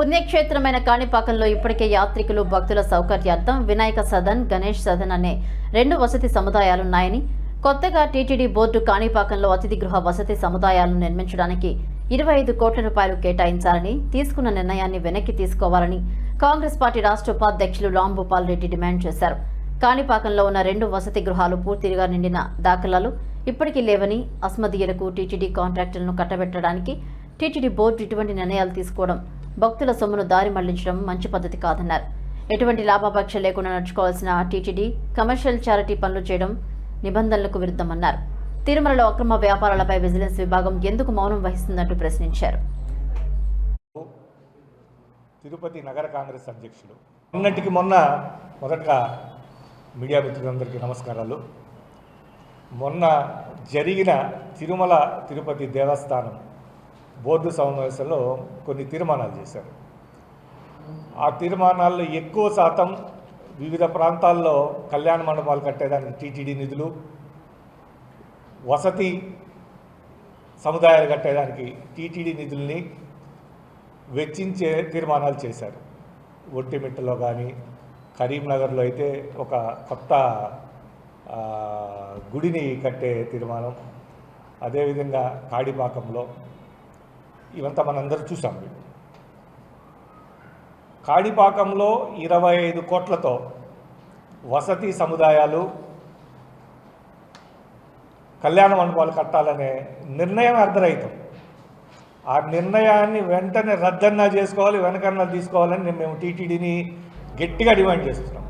పుణ్యక్షేత్రమైన కాణిపాకంలో ఇప్పటికే యాత్రికులు భక్తుల సౌకర్యార్థం వినాయక సదన్ గణేష్ సదన్ అనే రెండు వసతి సముదాయాలున్నాయని కొత్తగా టీటీడీ బోర్డు కాణిపాకంలో అతిథి గృహ వసతి సముదాయాలను నిర్మించడానికి ఇరవై ఐదు కోట్ల రూపాయలు కేటాయించాలని తీసుకున్న నిర్ణయాన్ని వెనక్కి తీసుకోవాలని కాంగ్రెస్ పార్టీ రాష్ట్ర ఉపాధ్యక్షులు రాంభూపాల్ రెడ్డి డిమాండ్ చేశారు. కాణిపాకంలో ఉన్న రెండు వసతి గృహాలు పూర్తిగా నిండిన దాఖలాలు ఇప్పటికీ లేవని అస్మదీయులకు టీటీడీ కాంట్రాక్టులను కట్టబెట్టడానికి టీటీడీ బోర్డు ఇటువంటి నిర్ణయాలు తీసుకోవడం భక్తుల సొమ్మును దారి మళ్ళించడం మంచి పద్ధతి కాదన్నారు. ఎటువంటి లాభాపేక్ష లేకుండా నడుచుకోవాల్సిన టీటీడీ కమర్షియల్ చారిటీ పనులు చేయడం నిబంధనలకు విరుద్ధమన్నారు. తిరుమలలో అక్రమ వ్యాపారాలపై విజిలెన్స్ విభాగం ఎందుకు మౌనం వహిస్తుందంటూ ప్రశ్నించారు. తిరుపతి నగర కాంగ్రెస్ అధ్యక్షులు. మొన్నటికి మొన్న మొదటగా మీడియా మిత్రులందరికీ నమస్కారాలు. మొన్న జరిగిన తిరుమల తిరుపతి దేవస్థానం బోర్డు సమావేశంలో కొన్ని తీర్మానాలు చేశారు. ఆ తీర్మానాల్లో ఎక్కువ శాతం వివిధ ప్రాంతాల్లో కళ్యాణ మండపాలు కట్టేదానికి టీటీడీ నిధులు వసతి సముదాయాలు కట్టేదానికి టీటీడీ నిధుల్ని వెచ్చించే తీర్మానాలు చేశారు. ఒట్టిమిట్టలో కానీ కరీంనగర్లో అయితే ఒక కొత్త గుడిని కట్టే తీర్మానం అదేవిధంగా కాడిపాకంలో ఇవంతా మనందరూ చూసాం కాడిపాకంలో ఇరవై ఐదు కోట్లతో వసతి సముదాయాలు కళ్యాణ మండపాలు కట్టాలనే నిర్ణయం అర్ధరహితం. ఆ నిర్ణయాన్ని వెంటనే రద్దన్నా చేసుకోవాలి వెనకన్నా తీసుకోవాలని మేము టీటీడీని గట్టిగా డిమాండ్ చేస్తున్నాం.